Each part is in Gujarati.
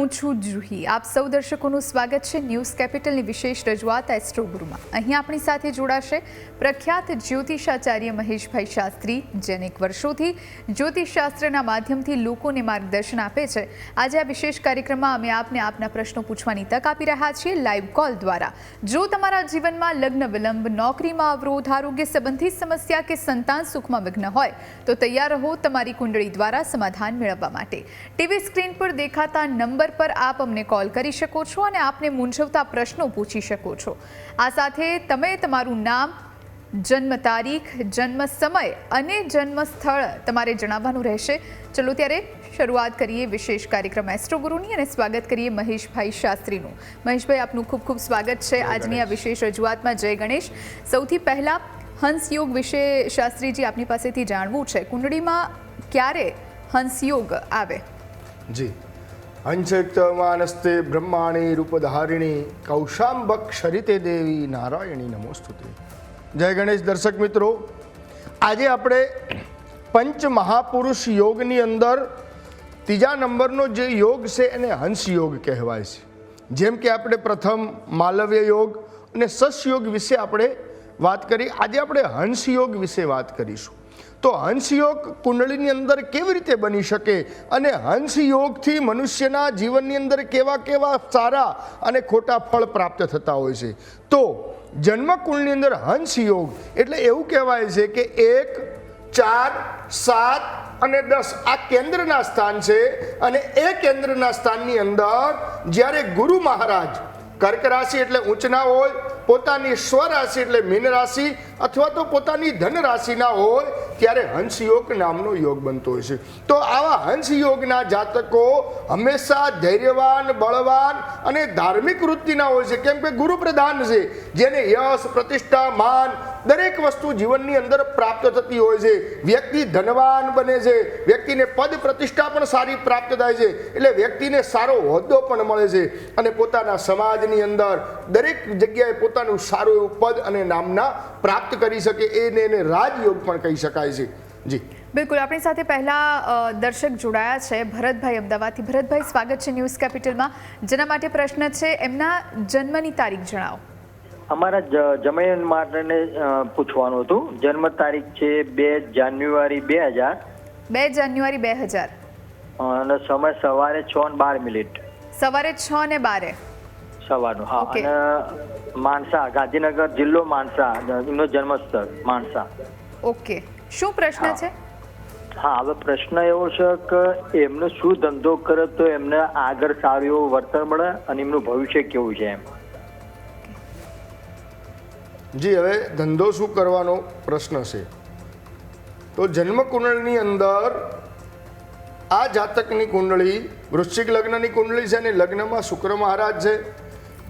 હું છું જુહી. આપ સૌ દર્શકોનું સ્વાગત છે ન્યૂઝ કેપિટલની વિશેષ રજૂઆત એસ્ટ્રો ગુરુમાં. અહીં આપણી સાથે જોડાશે પ્રખ્યાત જ્યોતિષાચાર્ય મહેશભાઈ શાસ્ત્રી, જેને એક વર્ષોથી જ્યોતિષશાસ્ત્રના માધ્યમથી લોકોને માર્ગદર્શન આપે છે. આજે આ વિશેષ કાર્યક્રમમાં અમે આપને આપના પ્રશ્નો પૂછવાની તક આપી રહ્યા છીએ લાઈવ કોલ દ્વારા. જો તમારા જીવનમાં લગ્ન વિલંબ, નોકરીમાં અવરોધ, આરોગ્ય સંબંધિત સમસ્યા કે સંતાન સુખમાં વિઘ્ન હોય, તો તૈયાર રહો તમારી કુંડળી દ્વારા સમાધાન મેળવવા માટે. ટીવી સ્ક્રીન પર દેખાતા નંબર પર આપ અમને કોલ કરી શકો છો અને આપને મૂંઝવતા પ્રશ્નો પૂછી શકો છો. આ સાથે તમે તમારું નામ જન્મ તારીખ જન્મ સમય અને જન્મ સ્થળ તમારે જણાવવાનું રહેશે. ચલો ત્યારે શરૂઆત કરીએ વિશેષ કાર્યક્રમ એસ્ટ્રો ગુરુની અને સ્વાગત કરીએ મહેશભાઈ શાસ્ત્રીનું. મહેશભાઈ આપનું ખૂબ ખૂબ સ્વાગત છે. આજની આ વિશેષ રજૂઆતમાં જય ગણેશ. સૌથી પહેલાં હંસયોગ વિશે શાસ્ત્રીજી આપની પાસેથી જાણવું છે. કુંડળીમાં ક્યારે હંસયોગ આવે? જી. અંશક્તમાનસ્તે બ્રહ્માણી રૂપધારિણી કૌશાંબક્ષરિતે દેવી નારાયણી નમોસ્તુતે જય ગણેશ દર્શક મિત્રો આજે આપણે પંચ મહાપુરુષ યોગની અંદર ત્રીજા નંબરનો જે યોગ છે એને હંસ યોગ કહેવાય છે. જેમ કે આપણે પ્રથમ માલવ્ય યોગ અને સસ યોગ વિશે આપણે વાત કરી. આજે આપણે હંસ યોગ વિશે વાત કરીશું. તો હંસયોગ કુંડળીની અંદર કેવી રીતે બની શકે? અને હંસયોગથી મનુષ્યના જીવનની અંદર કેવા કેવા સારા અને ખોટા ફળ પ્રાપ્ત થતા હોય છે? તો જન્મકુંડની અંદર હંસયોગ એટલે એવું કહેવાય છે કે એક, ચાર, સાત અને દસ આ કેન્દ્રના સ્થાન છે. અને એ કેન્દ્રના સ્થાનની અંદર જ્યારે ગુરુ મહારાજ કર્ક રાશિ એટલે ઊંચના હોય, પોતાની સ્વરાશિ એટલે મીન રાશિ, અથવા તો પોતાની ધન રાશિના હોય, ત્યારે હંસયોગ નામનો યોગ બનતો હોય છે. તો આવા હંસયોગના જાતકો હંમેશા ધૈર્યવાન, બળવાન અને ધાર્મિક વૃત્તિના હોય છે. કેમ કે ગુરુ પ્રધાન છે, જેને યશ, પ્રતિષ્ઠા, માન દરેક વસ્તુ જીવનની અંદર પ્રાપ્ત થતી હોય છે. વ્યક્તિ ધનવાન બને છે. વ્યક્તિને પદ પ્રતિષ્ઠા પણ સારી પ્રાપ્ત થાય છે. એટલે વ્યક્તિને સારો હોદ્દો પણ મળે છે. અને પોતાના સમાજની અંદર દરેક જગ્યાએ પોતાનું સારું એવું પદ અને નામના પ્રાપ્ત કરી શકે. એને એને રાજયોગ પણ કહી શકાય છે. જી. બિલકુલ. આપણી સાથે પહેલા દર્શક જોડાયા છે. ભરતભાઈ અમદાવાદથી. ભરતભાઈ, સ્વાગત છે ન્યૂઝ કેપિટલમાં. જેના માટે પ્રશ્ન છે, એમના જન્મની તારીખ જણાવો. અમારા જમૈન માટેને પૂછવાનું હતું. જન્મ તારીખ છે બે જાન્યુઆરી બે હજાર. બે જાન્યુઆરી બે હજાર. અને સમય સવારે છ ને બાર મિનિટ. સવારે છ ને બારે. સવારનું હા. અને માનસા ગાંધીનગર જિલ્લો માનસા એમનો જન્મસ્થળ માનસા ઓકે. શું પ્રશ્ન છે? હા હવે પ્રશ્ન એવો છે કે એમનો શું ધંધો કરે તો એમને આગળ સારું એવું વર્તન મળે અને એમનું ભવિષ્ય કેવું છે એમ? જી, હવે ધંધો શું કરવાનો પ્રશ્ન છે? તો જન્મ કુંડળની અંદર આ જાતકની કુંડળી વૃશ્ચિક લગ્નની કુંડળી છે અને લગ્નમાં શુક્ર મહારાજ છે.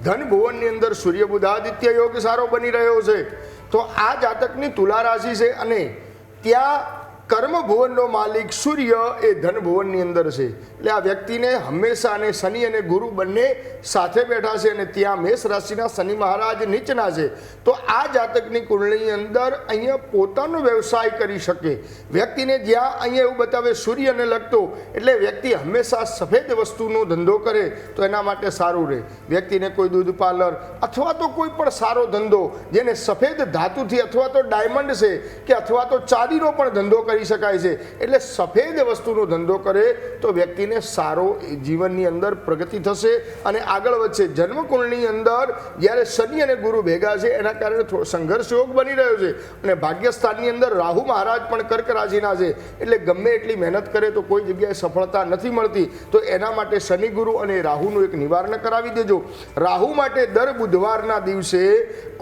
ધન ભુવનની અંદર સૂર્ય બુધાદિત્ય યોગ સારો બની રહ્યો છે. તો આ જાતકની તુલા રાશિ છે અને ત્યાં કર્મ ભુવનનો માલિક સૂર્ય એ ધન ભુવનની અંદર છે. એટલે આ વ્યક્તિને હંમેશા અને શનિ અને ગુરુ બંને સાથે બેઠા છે અને ત્યાં મેષ રાશિના શનિ મહારાજ નીચના છે. તો આ જાતકની કુંડળીની અંદર અહીંયા પોતાનો વ્યવસાય કરી શકે. વ્યક્તિને જ્યાં અહીંયા એવું બતાવે સૂર્યને લગતો, એટલે વ્યક્તિ હંમેશા સફેદ વસ્તુનો ધંધો કરે તો એના માટે સારું રહે. વ્યક્તિને કોઈ દૂધ પાર્લર અથવા તો કોઈ પણ સારો ધંધો જેને સફેદ ધાતુથી અથવા તો ડાયમંડ છે કે અથવા તો ચાંદીનો પણ ધંધો કરી શકાય છે. એટલે સફેદ વસ્તુનો ધંધો કરે તો વ્યક્તિને સારો જીવનની અંદર પ્રગતિ થશે અને આગળ વધશે. જન્મકુંડની અંદર જ્યારે શનિ અને ગુરુ ભેગા છે, એના કારણે થોડો સંઘર્ષ યોગ બની રહ્યો છે અને ભાગ્યસ્થાનની અંદર રાહુ મહારાજ પણ કર્ક રાશિના છે. એટલે ગમે એટલી મહેનત કરે તો કોઈ જગ્યાએ સફળતા નથી મળતી. તો એના માટે શનિ ગુરુ અને રાહુનું એક નિવારણ કરાવી દેજો. રાહુ માટે દર બુધવારના દિવસે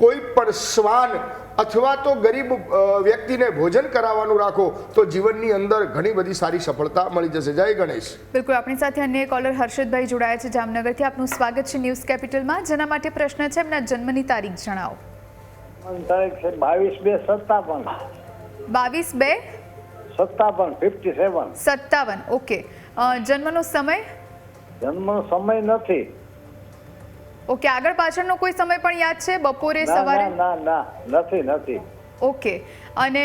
કોઈ પણ શ્વાન અથવા તો ગરીબ વ્યક્તિને ભોજન કરાવવાનું રાખો તો જીવનની અંદર ઘણી બધી સારી સફળતા મળી જશે. જય ગણેશ. બિલકુલ આપણી સાથે અન્ય કોલર હર્ષદભાઈ જોડાયા છે જામનગરથી. આપનું સ્વાગત છે ન્યૂઝ કેપિટલમાં. જેના માટે પ્રશ્ન છે એમના જન્મની તારીખ જણાવો. તારીખ છે બાવીસ બે સત્તાવન. બાવીસ બે? સત્તાવન ફિફ્ટી સેવન સત્તાવન ઓકે. જન્મનો સમય? જન્મનો સમય નથી. ઓકે આગળ પાછળનો કોઈ સમય પણ યાદ છે? બપોરે સવારે? ના ના નથી નથી. ઓકે. અને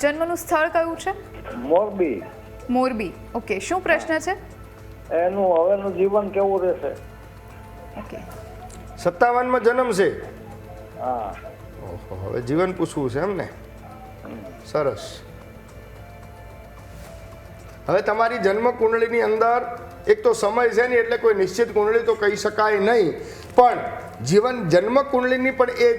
જન્મનું સ્થળ કયું છે? મોરબી. મોરબી. ઓકે શું પ્રશ્ન છે? એનું હવેનું જીવન કેવું રહેશે? ઓકે. સત્તાવનમાં જન્મ છે? હા. ઓહો હવે જીવન પૂછવું છે એમ ને સરસ. હવે તમારી જન્મ કુંડળીની અંદર એક તો સમય છે ને એટલે કોઈ નિશ્ચિત કુંડળી તો કહી શકાય નહીં. પણ જીવન જન્મ કુંડળીની પણ એ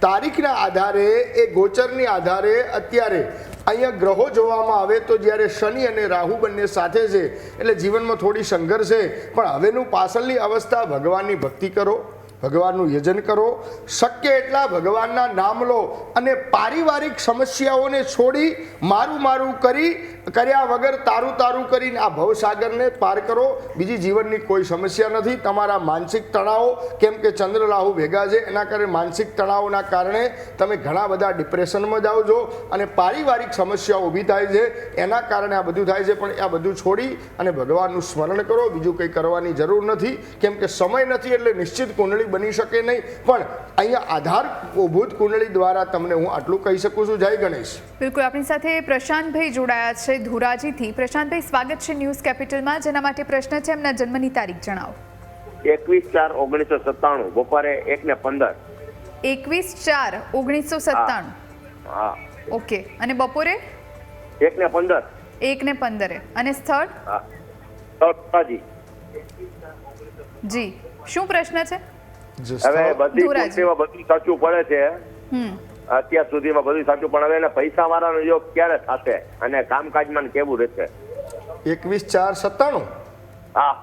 તારીખના આધારે, એ ગોચરની આધારે અત્યારે અહીંયા ગ્રહો જોવામાં આવે તો જ્યારે શનિ અને રાહુ બંને સાથે છે, એટલે જીવનમાં થોડી સંઘર્ષ છે. પણ હવેનું પાછળની અવસ્થા ભગવાનની ભક્તિ કરો. ભગવાનનું યજન કરો. શક્ય એટલા ભગવાનના નામ લો અને પારિવારિક સમસ્યાઓને છોડી મારું મારું કરી, કર્યા વગર તારું તારું કરીને આ ભવસાગરને પાર કરો. બીજી જીવનની કોઈ સમસ્યા નથી. તમારા માનસિક તણાવો, કેમ કે ચંદ્ર રાહુ ભેગા છે, એના કારણે માનસિક તણાવના કારણે તમે ઘણા બધા ડિપ્રેશનમાં જાઓ છો અને પારિવારિક સમસ્યાઓ ઊભી થાય છે. એના કારણે આ બધું થાય છે, પણ આ બધું છોડી અને ભગવાનનું સ્મરણ કરો. બીજું કંઈ કરવાની જરૂર નથી, કેમ કે સમય નથી એટલે નિશ્ચિત કુંડળી બની શકે નહીં. પણ અહીંયા આધારભૂત કુંડળી દ્વારા તમને હું આટલું કહી શકું છું. જય ગણેશ. બિલકુલ આપણી સાથે પ્રશાંતભાઈ જોડાયા છે ધુરાજીથી. પ્રશાંતભાઈ સ્વાગત છે ન્યૂઝ કેપિટલમાં. જેના માટે પ્રશ્ન છે એમના જન્મની તારીખ જણાવો. એકવીસ ચાર ઓગણીસો સત્તાણું બપોરે એક ને પંદર. એકવીસ ચાર ઓગણીસો સત્તાણું. ઓકે અને બપોરે? એક ને પંદર. એક ને પંદરે. અને સ્થળ? જી શું પ્રશ્ન છે? હવે બધી ધોરાજી. બધું સાચું પડે છે. અત્યાર સુધીમાં બધું સાચું પણ હવે એને પૈસા વાળાનો યોગ ક્યારે થશે અને કામકાજમાં કેવું રહેશે? એકવીસ ચાર સત્તાણું? હા.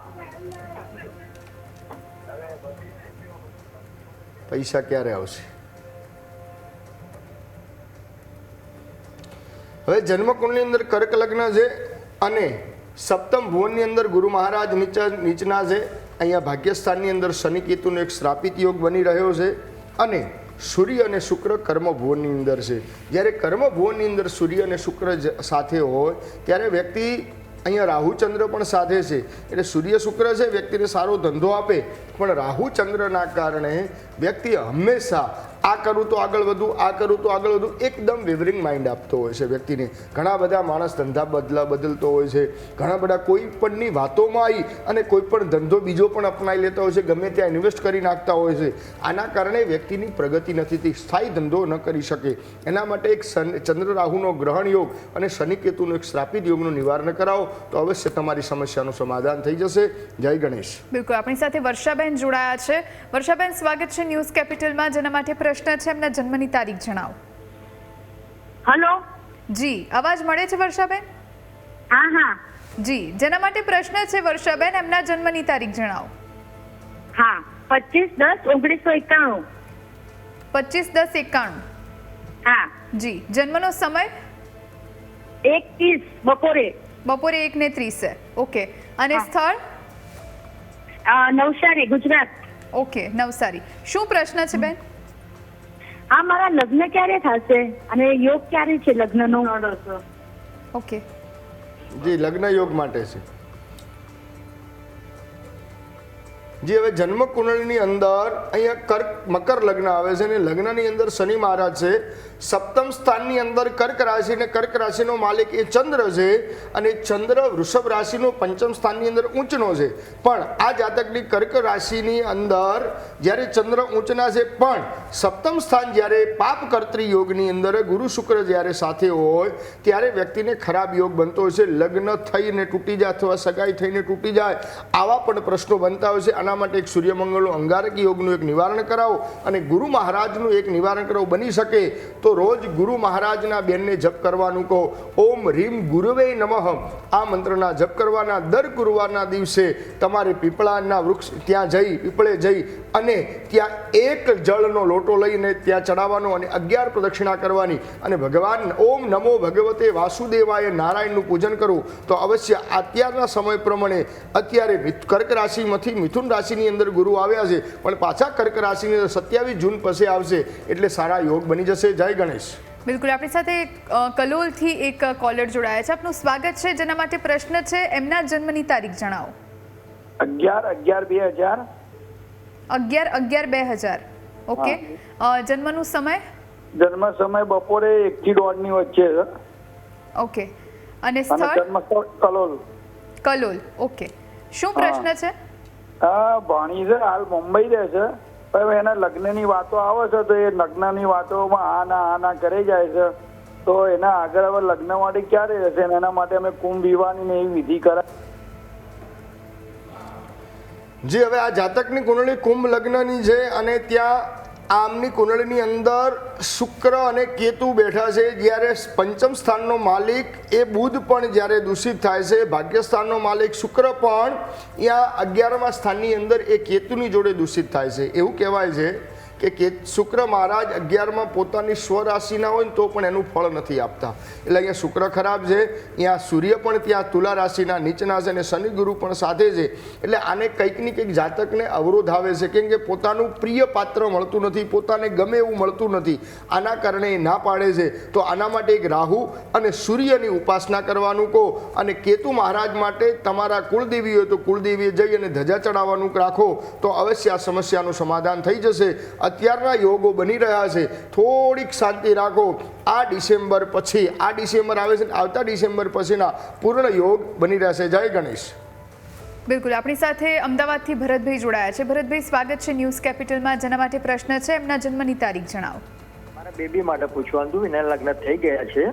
પૈસા ક્યારે આવશે? હવે જન્મકુંડની અંદર કર્ક લગ્ન છે અને સપ્તમ ભુવનની અંદર ગુરુ મહારાજ નીચા નીચના છે. અહીંયા ભાગ્યસ્થાનની અંદર શનિ કેતુનો એક શ્રાપિત યોગ બની રહ્યો છે અને સૂર્ય અને શુક્ર કર્મ ભુવનની અંદર છે. જ્યારે કર્મ ભુવનની અંદર સૂર્ય અને શુક્ર સાથે હોય, ત્યારે વ્યક્તિ અહીંયા રાહુચંદ્ર પણ સાથે છે. એટલે સૂર્ય શુક્ર છે, વ્યક્તિને સારો ધંધો આપે. પણ રાહુચંદ્રના કારણે વ્યક્તિ હંમેશા આ કરું તો આગળ વધું, આ કરું તો આગળ વધું. એકદમ વેવરિંગ માઇન્ડ આપતો હોય છે વ્યક્તિને. ઘણા બધા માણસ ધંધા બદલા બદલતો હોય છે. ઘણા બધા કોઈ પણની વાતોમાં આવી અને કોઈ પણ ધંધો બીજો પણ અપનાવી લેતા હોય છે. ગમે ત્યાં ઇન્વેસ્ટ કરી નાખતા હોય છે. આના કારણે વ્યક્તિની પ્રગતિ નથી થતી. સ્થાયી ધંધો ન કરી શકે. એના માટે એક ચંદ્ર રાહુનો ગ્રહણ યોગ અને શનિ કેતુનો એક શ્રાપિત યોગનું નિવારણ કરાવો તો અવશ્ય તમારી સમસ્યાનું સમાધાન થઈ જશે. જય ગણેશ. બિલકુલ. આપણી સાથે વર્ષાબેન જોડાયા છે. વર્ષાબેન, સ્વાગત છે ન્યૂઝ કેપિટલમાં. જેના માટે પ્રશ્ન છે એમના જન્મની તારીખ જણાવો. હલો? જી અવાજ મળે છે વર્ષાબેન? હા હા. જી જેના માટે પ્રશ્ન છે વર્ષાબેન એમના જન્મની તારીખ જણાવો. હા પચીસ દસ ઓગણીસો એકાણું. પચીસ દસ એકાણું. હા. જી જન્મનો સમય? એક ત્રીસ બપોરે. બપોરે એક ને ત્રીસે. ઓકે. અને સ્થળ? નવસારી ગુજરાત. ઓકે નવસારી. શું પ્રશ્ન છે બેન? હા મારા લગ્ન ક્યારે થશે? અને યોગ ક્યારે છે લગ્નનો? ઓકે. જી લગ્ન યોગ માટે છે. જી, હવે જન્મ કુંડળીની અંદર અહીંયા કર્ક, મકર લગ્ન આવે છે અને લગ્નની અંદર શનિ મહારાજ છે. સપ્તમ સ્થાનની અંદર કર્ક રાશિ અને કર્ક રાશિનો માલિક એ ચંદ્ર છે અને ચંદ્ર વૃષભ રાશિનો પંચમ સ્થાનની અંદર ઊંચનો છે. પણ આ જાતકની કર્ક રાશિની અંદર જ્યારે ચંદ્ર ઊંચના છે, પણ સપ્તમ સ્થાન જ્યારે પાપ કર્તરી યોગની અંદર ગુરુ શુક્ર જ્યારે સાથે હોય, ત્યારે વ્યક્તિને ખરાબ યોગ બનતો હોય છે. લગ્ન થઈને તૂટી જાય અથવા સગાઈ થઈને તૂટી જાય, આવા પણ પ્રશ્નો બનતા હોય છે. આના આના માટે એક સૂર્યમંગળનું અંગારક યોગનું એક નિવારણ કરાવો અને ગુરુ મહારાજનું એક નિવારણ કરાવો બની શકે તો રોજ ગુરુ મહારાજના બેનને જપ કરવાનું કહો. ઓમ રીમ ગુરુવે નમઃ. આ મંત્રના જપ કરવાના દર ગુરુવારના દિવસે તમારે પીપળાના વૃક્ષ ત્યાં જઈ, પીપળે જઈ અને ત્યાં એક જળનો લોટો લઈને ત્યાં ચડાવવાનો અને અગિયાર પ્રદક્ષિણા કરવાની અને ભગવાન ઓમ નમો ભગવતે વાસુદેવાય નારાયણનું પૂજન કરવું તો અવશ્ય અત્યારના સમય પ્રમાણે અત્યારે કર્ક રાશિમાંથી મિથુન રાશિની અંદર ગુરુ આવ્યા છે પણ પાછા કર્ક રાશિની અંદર સત્યાવીસ જૂન પછી આવશે એટલે સારા યોગ બની જશે. જય ગણેશ. બિલકુલ આપણી સાથે કલોલથી એક કોલર જોડાયા છે. આપનું સ્વાગત છે. જેના માટે પ્રશ્ન છે એમના જન્મની તારીખ જણાવો. અગિયાર અગિયાર બે હજાર. અગિયાર અગિયાર બે હજાર. ઓકે. જન્મનું સમય? જન્મ સમય બપોરે એક થી દોઢની વચ્ચે છે. ઓકે. અને સ્થળ? કલોલ. કલોલ. ઓકે. શું પ્રશ્ન છે? આ ભણી છે, હાલ મુંબઈ રહે છે. પણ એના લગ્નની વાતો આવે છે, તો એ લગ્નની વાતોમાં આ ના આ ના કરે જાય છે. તો એના આગળ હવે લગ્ન માટે ક્યારે રહેશે? એના માટે અમે કુંભ વિવાહની એવી વિધિ કરાય જે, હવે આ જાતકની કુંડળી કુંભ લગ્નની છે, અને ત્યાં આમની કુંડળીની અંદર શુક્ર અને કેતુ બેઠા છે. જ્યારે પંચમ સ્થાનનો માલિક એ બુધ પણ જ્યારે દૂષિત થાય છે. ભાગ્યસ્થાનનો માલિક શુક્ર પણ અહીંયા અગિયારમા સ્થાનની અંદર એ કેતુની જોડે દૂષિત થાય છે. એવું કહેવાય છે. કે કે શુક્ર મહારાજ અગિયારમાં પોતાની સ્વરાશિના હોય તો પણ એનું ફળ નથી આપતા. એટલે અહીંયા શુક્ર ખરાબ છે, અહીંયા સૂર્ય પણ ત્યાં તુલા રાશિના નીચના છે અને શનિ ગુરુ પણ સાથે છે. એટલે આને કંઈક ને કંઈક જાતકને અવરોધ આવે છે. કેમ કે પોતાનું પ્રિય પાત્ર મળતું નથી, પોતાને ગમે એવું મળતું નથી. આના કારણે એ ના પાડે છે. તો આના માટે એક રાહુ અને સૂર્યની ઉપાસના કરવાનું કહો. અને કેતુ મહારાજ માટે તમારા કુળદેવી હોય તો કુળદેવીએ જઈ અને ધજા ચડાવવાનું રાખો. તો અવશ્ય આ સમસ્યાનું સમાધાન થઈ જશે. અત્યારના યોગો બની રહ્યા છે. થોડીક શાંતિ રાખો. આ ડિસેમ્બર પછી આ ડિસેમ્બર આવે છે આવતા ડિસેમ્બર પછીના પૂર્ણ યોગ બની રહેશે. જય ગણેશ. બિલકુલ. આપણી સાથે અમદાવાદથી ભરતભાઈ જોડાયા છે. ભરતભાઈ સ્વાગત છે ન્યૂઝ કેપિટલમાં. જેના માટે પ્રશ્ન છે એમના જન્મની તારીખ જણાવો. મારા બેબી માટે પૂછવાનું હતું. એના લગ્ન થઈ ગયા છે.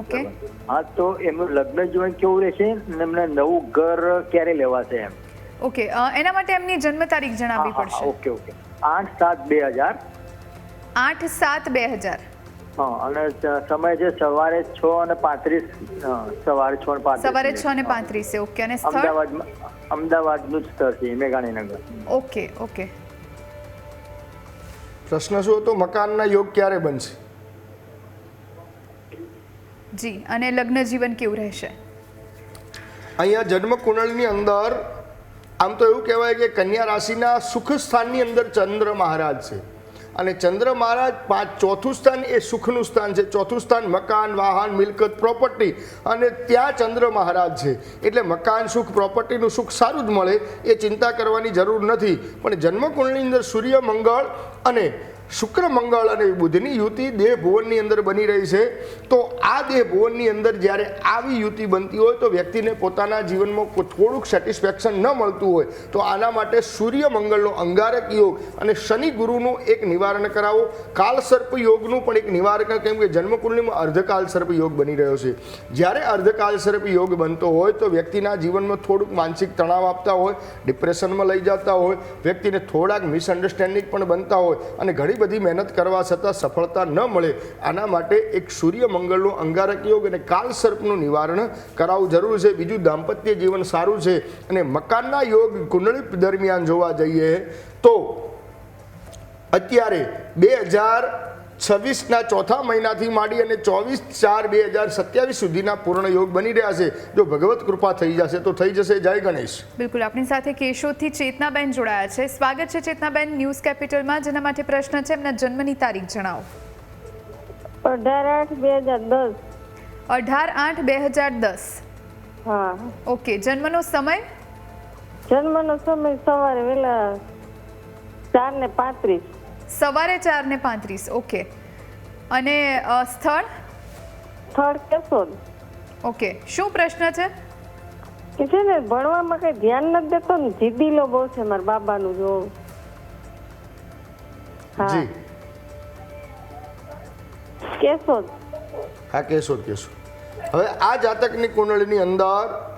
ઓકે. હા તો એમનું લગ્ન જીવન કેવું રહેશે? અને એમને નવું ઘર ક્યારે લેવાશે એમ? ઓકે. એના માટે એમની જન્મ તારીખ જણાવવી પડશે. Okay okay. આઠ સાત બે હજાર. આઠ સાત બે હજાર. અને સમય છે સવારે છ અને પાંત્રીસ સવારે છ અને પાંત્રીસ સવારે છ. ને પાંત્રીસે ઓકે. અને સ્થળ? અમદાવાદમાં અમદાવાદનું જ સ્થળ છે મેઘાણીનગર. Okay okay. પ્રશ્ન શું હતો? મકાનના યોગ ક્યારે બનશે? જી અને લગ્ન જીવન કેવું રહેશે? અહીંયા જન્મ કુંડળની અંદર આમ તો એવું કહેવાય કે કન્યા રાશિના સુખ સ્થાનની અંદર ચંદ્ર મહારાજ છે. અને ચંદ્ર મહારાજ પાંચ ચોથું સ્થાન એ સુખનું સ્થાન છે. ચોથું સ્થાન મકાન, વાહન, મિલકત પ્રોપર્ટી અને ત્યાં ચંદ્ર મહારાજ છે. એટલે મકાન સુખ પ્રોપર્ટીનું સુખ સારું જ મળે એ ચિંતા કરવાની જરૂર નથી. પણ જન્મકુંડની અંદર સૂર્ય, મંગળ અને શુક્ર મંગળ અને બુધની યુતિ દેહ ભુવનની અંદર બની રહી છે. તો આ દેહ ભુવનની અંદર જ્યારે આવી યુતિ બનતી હોય તો વ્યક્તિને પોતાના જીવનમાં થોડુંક સેટિસ્ફેક્શન ન મળતું હોય. તો આના માટે સૂર્ય મંગળનો અંગારક યોગ અને શનિ ગુરુનું એક નિવારણ કરાવો. કાલ સર્પ યોગનું પણ એક નિવારક, કેમ કે જન્મકુંડલીમાં અર્ધકાલ સર્પ યોગ બની રહ્યો છે. જ્યારે અર્ધકાલ સર્પ યોગ બનતો હોય તો વ્યક્તિના જીવનમાં થોડુંક માનસિક તણાવ આપતા હોય, ડિપ્રેશનમાં લઈ જતા હોય, વ્યક્તિને થોડાક મિસઅન્ડરસ્ટેન્ડિંગ પણ બનતા હોય અને ઘણી બધી મહેનત કરવા છતાં સફળતા ન મળે. આના માટે એક સૂર્ય મંગળનો અંગારક યોગ અને કાલ સર્પનું નિવારણ કરાવવું જરૂર છે. બીજું દાંપત્ય જીવન સારું છે. અને મકાનના યોગ કુંડળી દરમિયાન જોવા જઈએ તો અત્યારે બે હજાર છવ્વીસના ચોથા મહિનાથી માંડી અને ચોવીસ ચાર બે હજાર સત્યાવીસ સુધીના પૂર્ણ યોગ બની રહ્યા છે. જો ભગવત કૃપા થઈ જશે તો થઈ જશે. જય ગણેશ. બિલકુલ આપણી સાથે કેશોદથી ચેતનાબેન જોડાયા છે. સ્વાગત છે ચેતનાબેન ન્યૂઝ કેપિટલમાં જેના માટે પ્રશ્ન છે. એમના જન્મની તારીખ જણાવો. અઢાર આઠ બે હજાર દસ. અઢાર આઠ બે હજાર દસ. હા. ઓકે જન્મનો સમય? જન્મનો સમય સવારે વહેલા ચાર ને પાંત્રીસ. સવારે ચાર ને પાંત્રીસ ઓકે. અને સ્થળ? સ્થળ કેશોદ. ઓકે. શું પ્રશ્ન છે? કે છે ને ભણવામાં કઈ ધ્યાન નથી દેતો ને જીદીલો બહુ છે મારા બાબાનું જો. હા. જી. કેશોદ. હા કેશોદ કેશોદ. હવે આ જાતકની કુંડળીની અંદર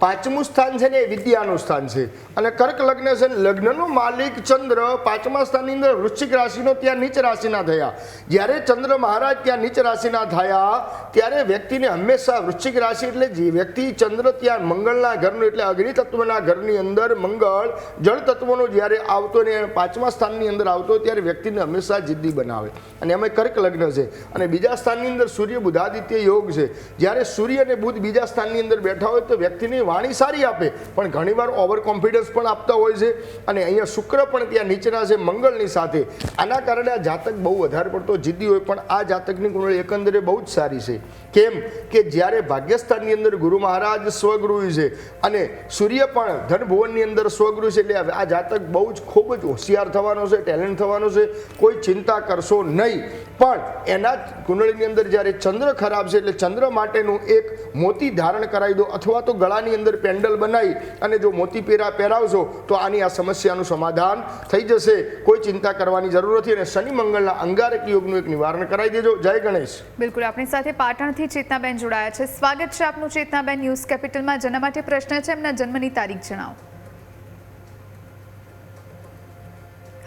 પાંચમું સ્થાન છે ને એ વિદ્યાનું સ્થાન છે. અને કર્ક લગ્ન છે લગ્નનો માલિક ચંદ્ર પાંચમા સ્થાનની અંદર વૃશ્ચિક રાશિનો ત્યાં નીચ રાશિના થયા. જ્યારે ચંદ્ર મહારાજ ત્યાં નીચ રાશિના થયા, ત્યારે વ્યક્તિને હંમેશા વૃશ્ચિક રાશિ એટલે જે વ્યક્તિ ચંદ્ર ત્યાં મંગળના ઘરનું એટલે અગ્નિ તત્વના ઘરની અંદર મંગળ, જળ તત્વનો જ્યારે આવતો ને પાંચમા સ્થાનની અંદર આવતો ત્યારે વ્યક્તિને હંમેશા જિદ્દી બનાવે. અને એમાં કર્ક લગ્ન છે. અને બીજા સ્થાનની અંદર સૂર્ય બુધાદિત્ય યોગ છે. જ્યારે સૂર્ય અને બુધ બીજા સ્થાનની અંદર બેઠા હોય તો વ્યક્તિની વાણી સારી આપે, પણ ઘણીવાર ઓવર કોન્ફિડન્સ પણ આપતા હોય છે. અને અહીંયા શુક્ર પણ ત્યાં નીચેના છે, મંગળની સાથે. આના કારણે આ જાતક બહુ વધારે પડતો જિદ્દી હોય, પણ આ જાતકની કુંડળી એકંદરે બહુ જ સારી છે. કેમ કે જ્યારે ભાગ્યસ્થાનની અંદર ગુરુ મહારાજ સ્વગૃહ છે, અને સૂર્ય પણ ધનભુવનની અંદર સ્વગૃહ છે, એટલે આ જાતક બહુ જ ખૂબ જ હોશિયાર થવાનો છે, ટેલેન્ટ થવાનો છે, કોઈ ચિંતા કરશો નહીં. પણ એના જ કુંડળીની અંદર જ્યારે ચંદ્ર ખરાબ છે, એટલે ચંદ્ર માટેનું એક મોતી ધારણ કરાવી દો, અથવા તો ગળાની અંદર પેન્ડલ બનાવી અને જો મોતી પેરા પહેરાવશો, તો આની આ સમસ્યાનું સમાધાન થઈ જશે. કોઈ ચિંતા કરવાની જરૂર નથી અને શનિ મંગળના અંગારક યોગનું એક નિવારણ કરાવી દેજો. જય ગણેશ. બિલકુલ, આપણી સાથે પાટણથી ચેતનાબેન જોડાયા છે. સ્વાગત છે આપનું ચેતનાબેન ન્યૂઝ કેપિટલમાં. જેના માટે પ્રશ્ન છે, એમના જન્મની તારીખ જણાવો.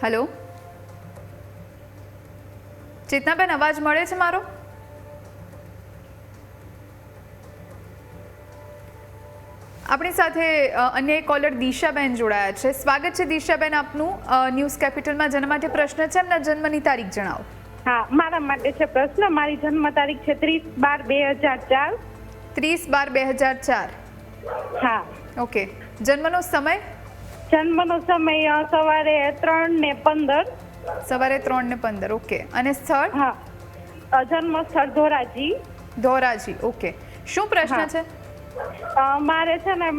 હેલો? ચેતનાબેન, અવાજ મળે છે મારો? આપણી સાથે અન્ય કોલર દિશાબેન જોડાયા છે. સ્વાગત છે દિશાબેન આપનું ન્યૂઝ કેપિટલમાં. જેના માટે પ્રશ્ન છે એમના જન્મની તારીખ જણાવો. હા મારા માટે છે પ્રશ્ન. મારી જન્મ તારીખ છે ત્રીસ બાર બે હજાર ચાર. ત્રીસ બાર બે હજાર ચાર. હા. ઓકે. જન્મનો સમય? જન્મનો સમય સવારે ત્રણ ને પંદર. સવારે ત્રણ ને પંદર ઓકે. અને સ્થળ? હા. જન્મ સ્થળ ધોરાજી. ધોરાજી ઓકે. શું પ્રશ્ન છે? મારે છે ને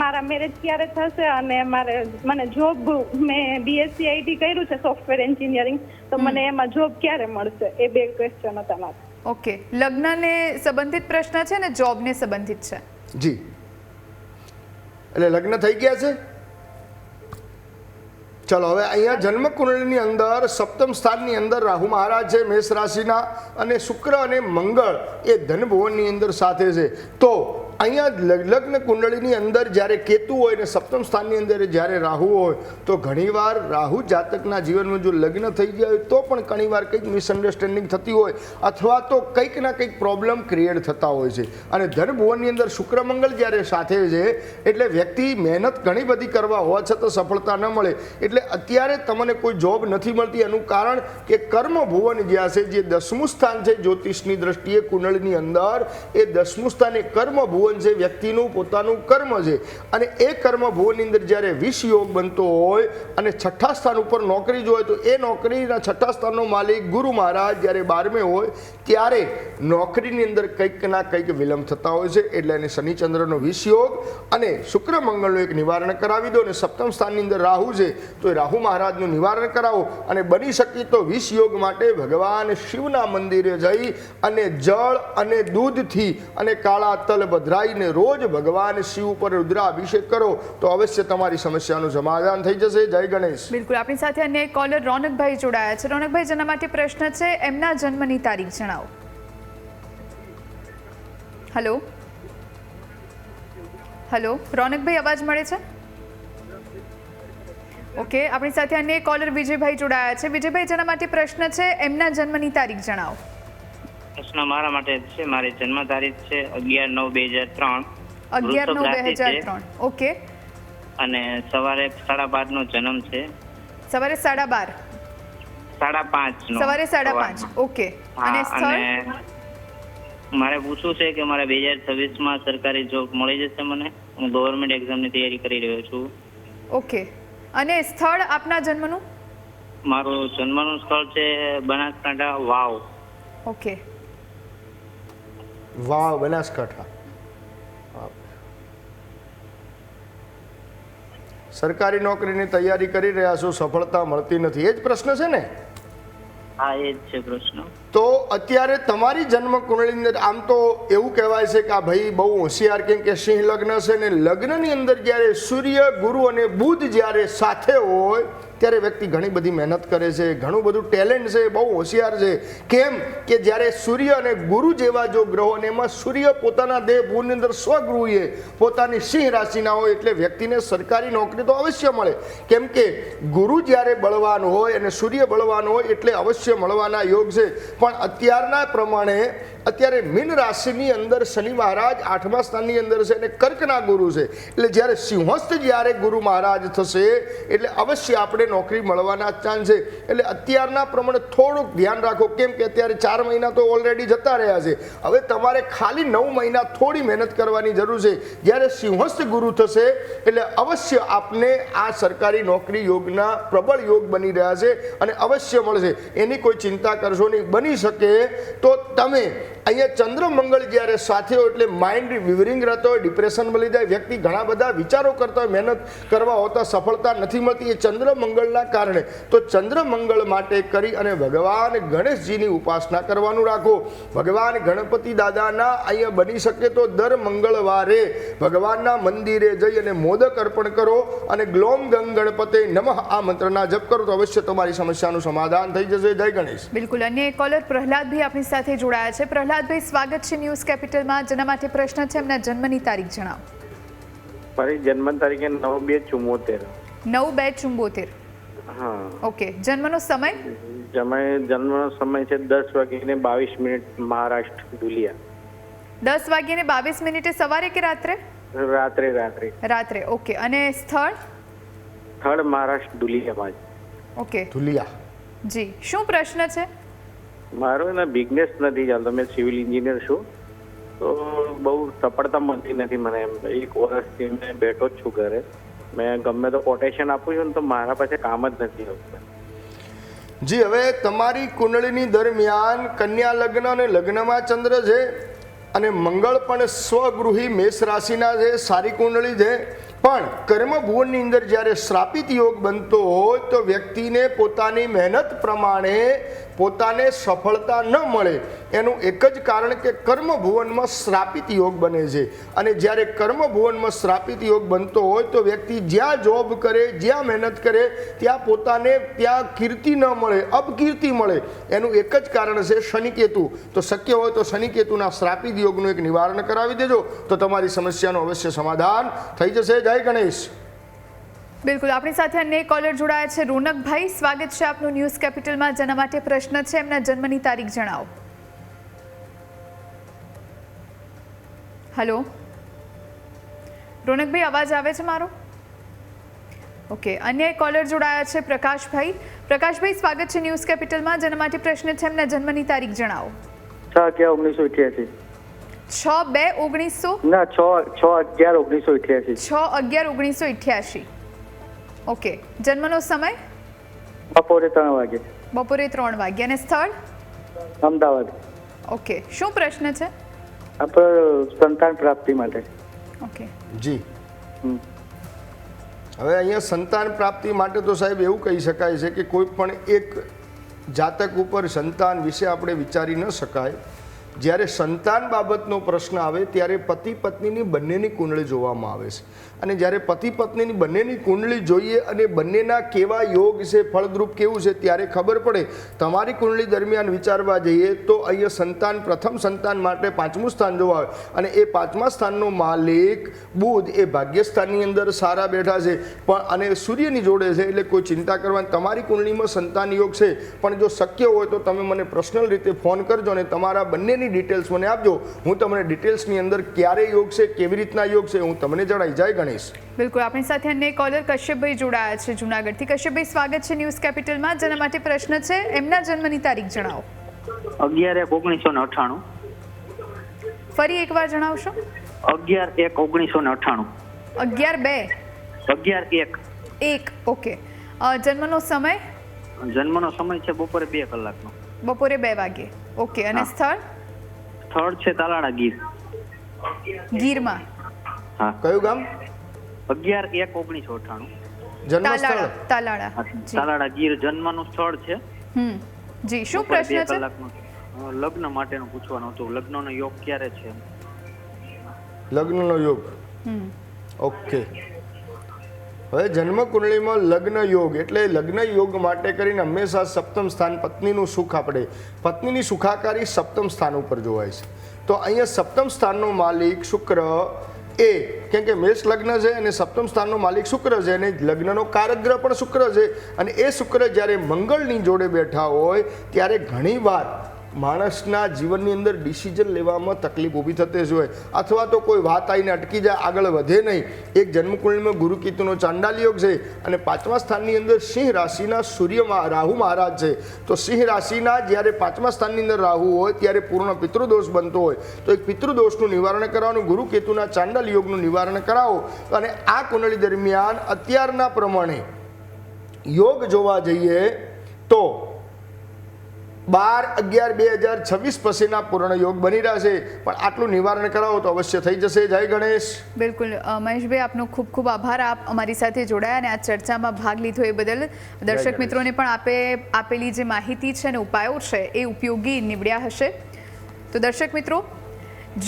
મારા મેરેજ ક્યારે થશે અને મારે મને જોબ મેં બીએસસી આઈટી કર્યું છે સોફ્ટવેર એન્જિનિયરિંગ તો મને એમાં જોબ ક્યારે મળશે? એ બે ક્વેશ્ચન હતા મારા. ઓકે લગ્નને સંબંધિત પ્રશ્ન છે ને જોબને સંબંધિત છે? જી. એટલે લગ્ન થઈ ગયા છે? ચલો હવે અહીંયા જન્મ કુંડળીની અંદર સપ્તમ સ્થાનની અંદર રાહુ મહારાજ છે મેષ રાશિના અને શુક્ર અને મંગળ એ ધન ભુવનની અંદર સાથે છે. તો અહીંયા લગ્ન કુંડળીની અંદર જ્યારે કેતુ હોય ને સપ્તમ સ્થાનની અંદર જ્યારે રાહુ હોય, તો ઘણીવાર રાહુ જાતકના જીવનમાં જો લગ્ન થઈ ગયા હોય, તો પણ ઘણીવાર કંઈક મિસઅન્ડરસ્ટેન્ડિંગ થતી હોય અથવા તો કંઈક ના કંઈક પ્રોબ્લેમ ક્રિએટ થતા હોય છે. અને ધનભુવનની અંદર શુક્રમંગલ જ્યારે સાથે છે, એટલે વ્યક્તિ મહેનત ઘણી બધી કરવા હોવા છતાં સફળતા ન મળે. એટલે અત્યારે તમને કોઈ જોબ નથી મળતી એનું કારણ કે કર્મ ભુવન જ્યાં છે, જે દસમું સ્થાન છે જ્યોતિષની દ્રષ્ટિએ કુંડળીની અંદર, એ દસમું સ્થાન કર્મ ભુવન છે વ્યક્તિનું પોતાનું કર્મ છે અને એ કર્મ ભુવનની અંદર જ્યારે વિષ યોગ બનતો હોય અને છઠ્ઠા સ્થાન ઉપર નોકરી જો તો એ નોકરીના છઠ્ઠા સ્થાનનો માલિક ગુરુ મહારાજ જ્યારે બારમે હોય ત્યારે નોકરીની અંદર કંઈક ના કંઈક વિલંબ થતા હોય છે એટલે એને શનિચંદ્રનો વિષ યોગ અને શુક્ર મંગળનું એક નિવારણ કરાવી દો અને સપ્તમ સ્થાનની અંદર રાહુ છે તો એ રાહુ મહારાજનું નિવારણ કરાવો અને બની શકે તો વિષ યોગ માટે ભગવાન શિવના મંદિરે જઈ અને જળ અને દૂધથી અને કાળા તલ બધરાઈને રોજ ભગવાન શિવ ઉપર રુદ્રાભિષેક કરો, તો અવશ્ય તમારી સમસ્યાનું સમાધાન થઈ જશે. જય ગણેશ. બિલકુલ. આપણી સાથે અન્ય એક કોલર રોનકભાઈ જોડાયા છે. રોનકભાઈ, જેના માટે પ્રશ્ન છે, એમના જન્મની તારીખ જણાવો. હલો હલો રોનકભાઈ, અવાજ મળે છે? ઓકે આપણી સાથે અન્ય કોલર વિજયભાઈ જોડાયા છે. વિજયભાઈ, જેના માટે પ્રશ્ન છે, એમના જન્મની તારીખ જણાવો. પ્રશ્ન મારા માટે છે. મારી જન્મ તારીખ છે અગિયાર નવ બે હજાર ત્રણ. અગિયાર નવ બે હજાર ત્રણ. ઓકે. અને સવારે સાડા બાર નો જન્મ છે. સવારે સાડા બાર. સાડા પાંચ સવારે સાડા પાંચ. ઓકે. અને સ્થળ? મારે પૂછવું છે કે મારે બે હજાર છવ્વીસમાં સરકારી જોબ મળી જશે મને? હું ગવર્મેન્ટ એક્ઝામની તૈયારી કરી રહ્યો છું. ઓકે. અને સ્થળ આપના જન્મનું? મારું જન્મનું સ્થળ છે બનાસકાંઠા વાવ. ઓકે. વાવ બનાસકાંઠા. સરકારી નોકરીની તૈયારી કરી રહ્યા છો, સફળતા મળતી નથી. એ જ પ્રશ્ન છે ને? હા, એ જ છે પ્રશ્ન. તો અત્યારે તમારી જન્મ કુંડળીની અંદર આમ તો એવું કહેવાય છે કે આ ભાઈ બહુ હોશિયાર કેમ કે સિંહ લગ્ન છે ને લગ્નની અંદર જ્યારે સૂર્ય, ગુરુ અને બુધ જ્યારે સાથે હોય, ત્યારે વ્યક્તિ ઘણી બધી મહેનત કરે છે, ઘણું બધું ટેલેન્ટ છે, બહુ હોશિયાર છે. કેમ કે જ્યારે સૂર્ય અને ગુરુ જેવા જો ગ્રહો અને એમાં સૂર્ય પોતાના દેહ ભૂની અંદર સ્વગૃહીએ પોતાની સિંહ રાશિના હોય એટલે વ્યક્તિને સરકારી નોકરી તો અવશ્ય મળે. કેમ કે ગુરુ જ્યારે બળવાન હોય અને સૂર્ય બળવાન હોય એટલે અવશ્ય મળવાના યોગ છે. પણ અત્યારના પ્રમાણે અત્યારે મીન રાશિની અંદર શનિ મહારાજ આઠમા સ્થાનની અંદર છે અને કર્કના ગુરુ છે. એટલે જ્યારે સિંહસ્થ જ્યારે ગુરુ મહારાજ થશે, એટલે અવશ્ય આપણે નોકરી મળવાના ચાન્સ છે. એટલે અત્યારના પ્રમાણે થોડુંક ધ્યાન રાખો. કેમ કે અત્યારે ચાર મહિના તો ઓલરેડી જતા રહ્યા છે. હવે તમારે ખાલી નવ મહિના થોડી મહેનત કરવાની જરૂર છે. જ્યારે સિંહસ્થ ગુરુ થશે, એટલે અવશ્ય આપને આ સરકારી નોકરી યોગના પ્રબળ યોગ બની રહ્યા છે અને અવશ્ય મળશે. એની કોઈ ચિંતા કરશો નહીં. બની શકે, તો તમે અહીંયા ચંદ્ર મંગળ જ્યારે સાથે હોય એટલે માઇન્ડ વિવરિંગ રહેતો હોય ડિપ્રેશન મળી જાય, વ્યક્તિ ઘણા બધા વિચારો કરતા હોય, મહેનત કરવા હોતા, સફળતા નથી મળતી એ ચંદ્ર મંગળના કારણે. તો ચંદ્ર મંગળ માટે કરી અને ભગવાન ગણેશજીની ઉપાસના કરવાનું રાખો. ભગવાન ગણપતિ દાદાના અહીંયા બની શકે તો દર મંગળવારે ભગવાનના મંદિરે જઈ અને મોદક અર્પણ કરો અને ગ્લોમ ગંગ ગણપતે નમઃ આ મંત્રના જપ કરો, તો અવશ્ય તમારી સમસ્યાનું સમાધાન થઈ જશે. જય ગણેશ. બિલકુલ. અને એક કોલર પ્રહલાદભાઈ આપણી સાથે જોડાયા છે. પ્રહલાદભાઈ સ્વાગત છે ન્યૂઝ કેપિટલમાં. જેના માટે પ્રશ્ન છે એમના જન્મની તારીખ જણાવો. મારી જન્મ તારીખે નવ બે ચુમ્મોતેર નવ બે હા. ઓકે. જન્મનો સમય? જમાય જન્મનો સમય છે દસ વાગીને બાવીસ મિનિટ મહારાષ્ટ્ર ધુલિયા દસ વાગ્યે બાવીસ મિનિટે સવારે કે રાત્રે? રાત્રે રાત્રે. રાત્રે. ઓકે. અને સ્થળ? સ્થળ મહારાષ્ટ્ર ધુલિયામાં ઓકે. ધુલિયા જી. શું પ્રશ્ન છે? મારો એના બિઝનેસ નથી ચાલતો. મેં સિવિલ એન્જિનિયર છું. તો બહુ સફળતા મળતી નથી મને એમ. એક વર્ષથી મેં બેઠો જ છું ઘરે. મેં ગમે તો કોટેશન આપું છું ને તો મારા પાસે કામ જ નથી આવતું. જી, હવે તમારી કુંડળીની દરમિયાન કન્યા લગ્ન અને લગ્નમાં ચંદ્ર છે અને મંગળ પણ સ્વગૃહી મેષ રાશિના છે, સારી કુંડળી છે. પણ કર્મ ભુવનની અંદર જ્યારે શ્રાપિત યોગ બનતો હોય તો વ્યક્તિને પોતાની મહેનત પ્રમાણે પોતાને સફળતા ન મળે, એનું એક જ કારણ કે કર્મ ભુવનમાં શ્રાપિત યોગ બને છે. અને જ્યારે કર્મ ભુવનમાં શ્રાપિત યોગ બનતો હોય તો વ્યક્તિ જ્યાં જોબ કરે, જ્યાં મહેનત કરે, ત્યાં પોતાને ત્યાં કીર્તિ ન મળે, અપકીર્તિ મળે. એનું એક જ કારણ છે શનિકેતુ. તો શક્ય હોય તો શનિકેતુના શ્રાપિત યોગનું એક નિવારણ કરાવી દેજો. તો તમારી સમસ્યાનું અવશ્ય સમાધાન થઈ જશે. જય ગણેશ. બિલકુલ. આપણી સાથે અન્ય કોલર જોડાયા છે રોનકભાઈ. સ્વાગત છે આપનું ન્યૂઝ કેપિટલમાં. જેના માટે પ્રશ્ન છે એમના જન્મની તારીખ જણાવો. હલો રોનકભાઈ અવાજ આવે છે મારો? ઓકે અન્ય કોલર જોડાયા છે પ્રકાશભાઈ. પ્રકાશભાઈ સ્વાગત છે ન્યૂઝ કેપિટલમાં. જેના માટે પ્રશ્ન છે એમના જન્મની તારીખ જણાવો. છ અગિયાર ઓગણીસો અઠ્યાસી. છ બે ઓગણીસો? ના છ છ અગિયાર ઓગણીસો ઇઠ્યાસી છ અગિયાર ઓગણીસો ઇઠ્યાસી ઓકે. જન્મનો સમય? બપોરે ત્રણ વાગે. બપોરે ત્રણ વાગે. અને સ્થળ? અમદાવાદ. ઓકે. શું પ્રશ્ન છે? આપણે સંતાન પ્રાપ્તિ માટે. ઓકે. જી. હવે અહીંયા સંતાન પ્રાપ્તિ માટે તો સાહેબ એવું કહી શકાય છે કે કોઈ પણ એક જાતક ઉપર સંતાન વિશે આપણે વિચારી ન શકાય. જ્યારે સંતાન બાબતનો પ્રશ્ન આવે ત્યારે પતિ પત્નીની બંનેની કુંડળી જોવામાં આવે છે. અને જ્યારે પતિ પત્નીની બંનેની કુંડળી જોઈએ અને બંનેના કેવા યોગ છે, ફળદ્રુપ કેવું છે ત્યારે ખબર પડે, તમારી કુંડળી દરમિયાન વિચારવા જઈએ તો અહીંયા સંતાન, પ્રથમ સંતાન માટે પાંચમું સ્થાન જોવા આવે. અને એ પાંચમા સ્થાનનો માલિક બુધ એ ભાગ્યસ્થાનની અંદર સારા બેઠા છે, પણ અને સૂર્યની જોડે છે એટલે કોઈ ચિંતા કરવાની તમારી કુંડળીમાં સંતાન યોગ છે. પણ જો શક્ય હોય તો તમે મને પર્સનલ રીતે ફોન કરજો અને તમારા બંનેની ડિટેલ્સ મને આપજો. હું તમને ડિટેલ્સની અંદર ક્યારે યોગ છે કેવી રીતના યોગ છે હું તમને જણાવી જાય ગણેશ. બિલકુલ. આપણી સાથે અન્ય કોલર કશ્યપભાઈ જોડાયા છે જુનાગઢથી. કશ્યપભાઈ સ્વાગત છે ન્યૂઝ કેપિટલમાં જેના માટે પ્રશ્ન છે એમના જન્મની તારીખ જણાવો. અગિયાર એક ઓગણીસો ને અઠ્ઠાણું. ફરી એકવાર જણાવશો. અગિયાર એક ઓગણીસો ને અઠ્ઠાણું. અગિયાર બે. અગિયાર એક. એક. ઓકે જન્મનો સમય? જન્મનો સમય છે બપોરે બે કલાકનો. બપોરે બે વાગે. ઓકે અને સ્થળ? સ્થળ છે તાલાળા ગીર. ગીરમાં? હા. કયું ગામ? અગિયાર એક ઓગણીસો અઠાણું જન્મ તાલાળા સ્થળ? તાલાળા તાલાળા. ગીર જન્મનું સ્થળ છે. હમ. જી શું પ્રશ્ન છે? લગ્ન માટેનું પૂછવાનું હતું. લગ્નનો યોગ ક્યારે છે? લગ્નનો યોગ? ઓકે. હવે જન્મ કુંડળીમાં લગ્ન યોગ એટલે લગ્ન યોગ માટે કરીને હંમેશા સપ્તમ સ્થાન પત્નીનું સુખ આપણે, પત્નીની સુખાકારી સપ્તમ સ્થાન ઉપર જોવાય છે. તો અહીંયા સપ્તમ સ્થાનનો માલિક શુક્ર એ, કેમ કે મેષ લગ્ન છે અને સપ્તમ સ્થાનનો માલિક શુક્ર છે અને લગ્નનો કારગ્રહ પણ શુક્ર છે. અને એ શુક્ર જ્યારે મંગળની જોડે બેઠા હોય, ત્યારે ઘણીવાર માણસના જીવનની અંદર ડિસિઝન લેવામાં તકલીફ ઊભી થતી જ હોય. અથવા તો કોઈ વાત આવીને અટકી જાય, આગળ વધે નહીં. એક જન્મકુંડળીમાં ગુરુ કેતુનો ચાંડાલ યોગ છે અને પાંચમા સ્થાનની અંદર સિંહ રાશિના સૂર્ય રાહુ મહારાજ છે. તો સિંહ રાશિના જ્યારે પાંચમા સ્થાનની અંદર રાહુ હોય, ત્યારે પૂર્ણ પિતૃદોષ બનતો હોય. તો એક પિતૃદોષનું નિવારણ કરવાનું, ગુરુ કેતુના ચાંડાલ યોગનું નિવારણ કરાવો. અને આ કુંડળી દરમિયાન અત્યારના પ્રમાણે યોગ જોવા જઈએ તો બાર અગિયાર બે હજાર છવ્વીસ પછીના પૂર્ણ યોગ બની રહ્યા છે પણ આટલું નિવારણ કરાવો તો અવશ્ય થઈ જશે. જય ગણેશ. બિલકુલ. મહેશભાઈ આપનો ખૂબ ખૂબ આભાર. આપ અમારી સાથે જોડાયા અને આ ચર્ચામાં ભાગ લીધો એ બદલ. દર્શક મિત્રોને પણ આપે આપેલી જે માહિતી છે અને ઉપાયો છે એ ઉપયોગી નીવડ્યા હશે. તો દર્શક મિત્રો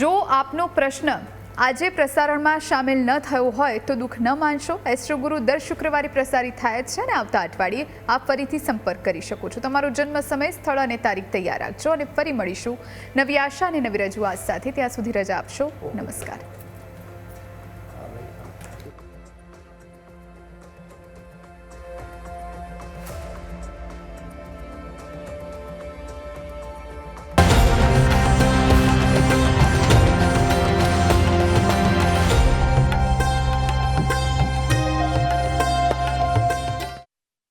જો આપનો પ્રશ્ન આજે પ્રસારણમાં સામેલ ન થયો હોય તો દુઃખ ન માનશો. એસ્ટ્રોગુરુ દર શુક્રવારે પ્રસારિત થાય છે ને આવતા અઠવાડિયે આપ ફરીથી સંપર્ક કરી શકો છો. તમારો જન્મ સમય, સ્થળ અને તારીખ તૈયાર રાખજો અને ફરી મળીશું નવી આશા અને નવી રજૂઆત સાથે. ત્યાં સુધી રજા આપશો. નમસ્કાર.